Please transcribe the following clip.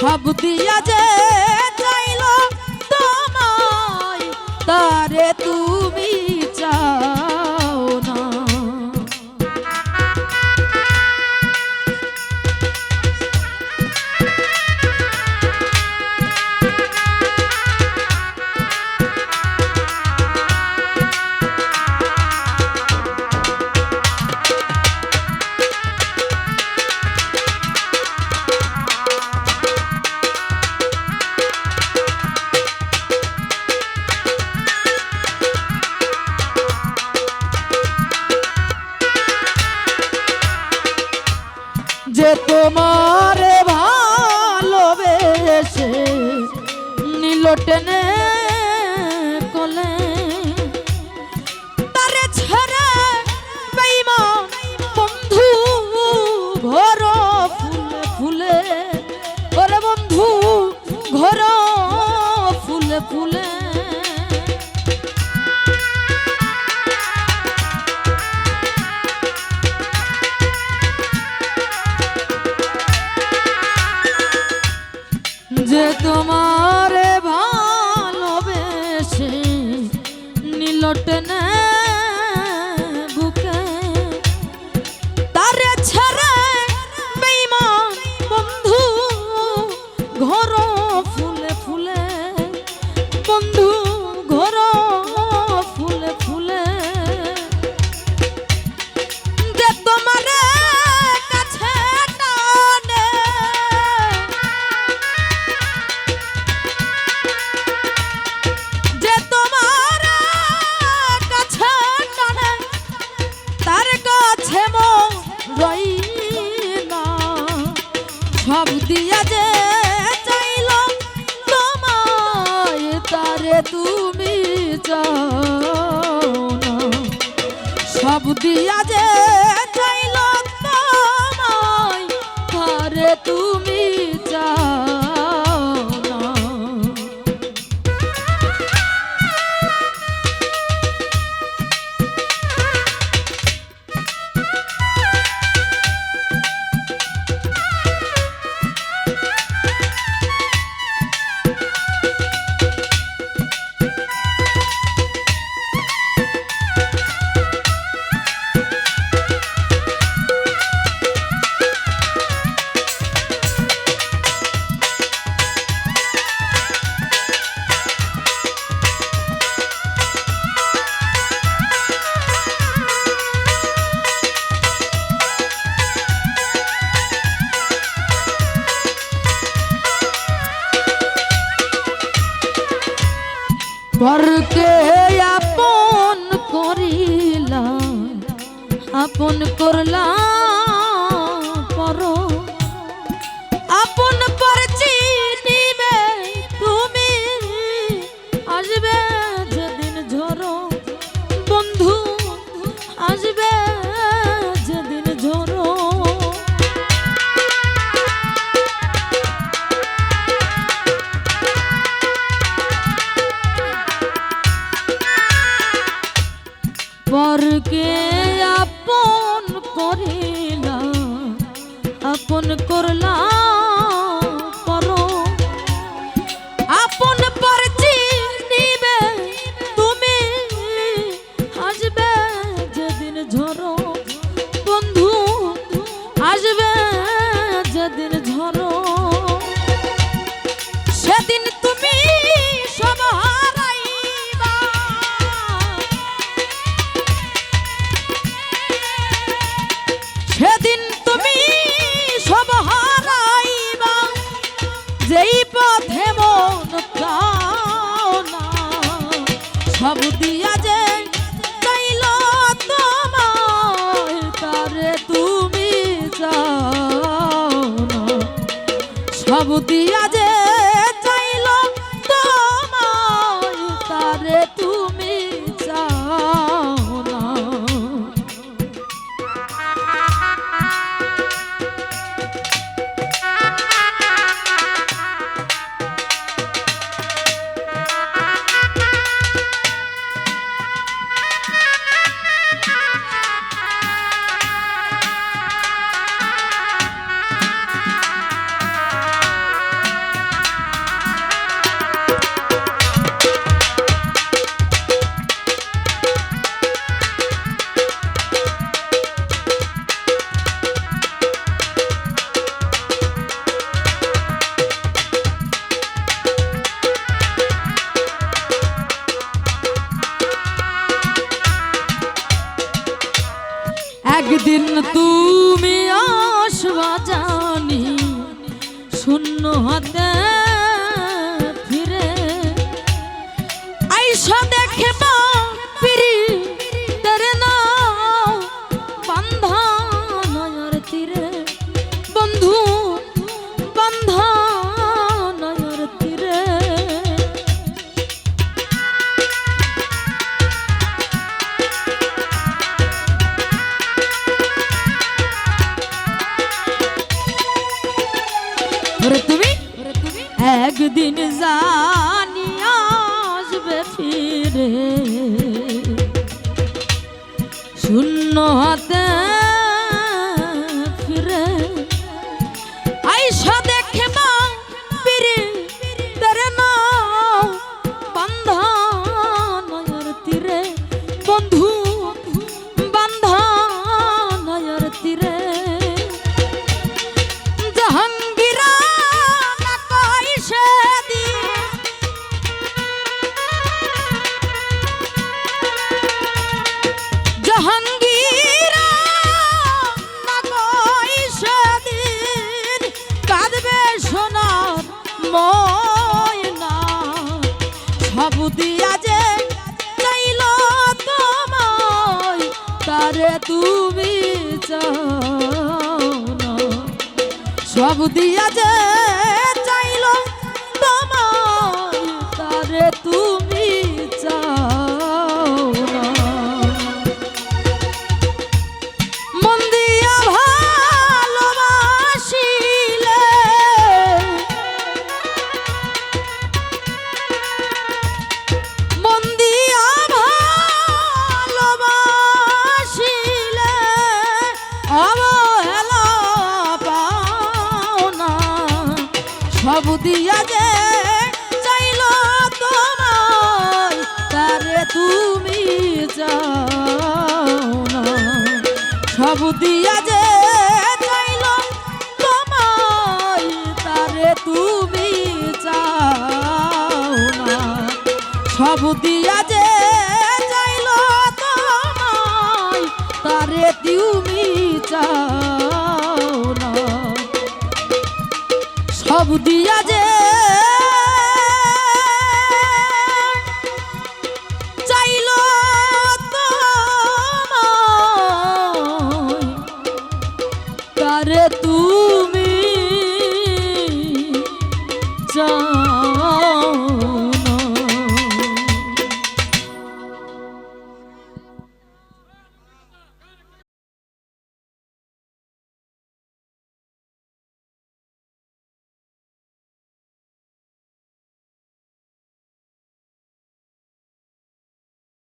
সব দিয়া যে dörtte. তারে তুমি যাও না। সব দিয়া যে বরকে আপন করিলা আপন করলাম। কে আপন করিলা আপন করলা We'll be debutillas. একদিন তুমি আসবা জানি শূন্য হাতে ওরে তুমি? একদিন জানি আসবে ফিরে শূন্য হাতে দিয়া যে চাইল তোমায় তারে তুমি সব দিয়া যে চাইল তোমায় তারে তুমি দিয়া যে চাইল তোমার, তারে তুমি যাও না। সব দিয়া যে চাইল তোমায় তারে তুমি চাও না। সব দিয়া যে চাইল তোমায় তারে তুমি চাও দিয়া যে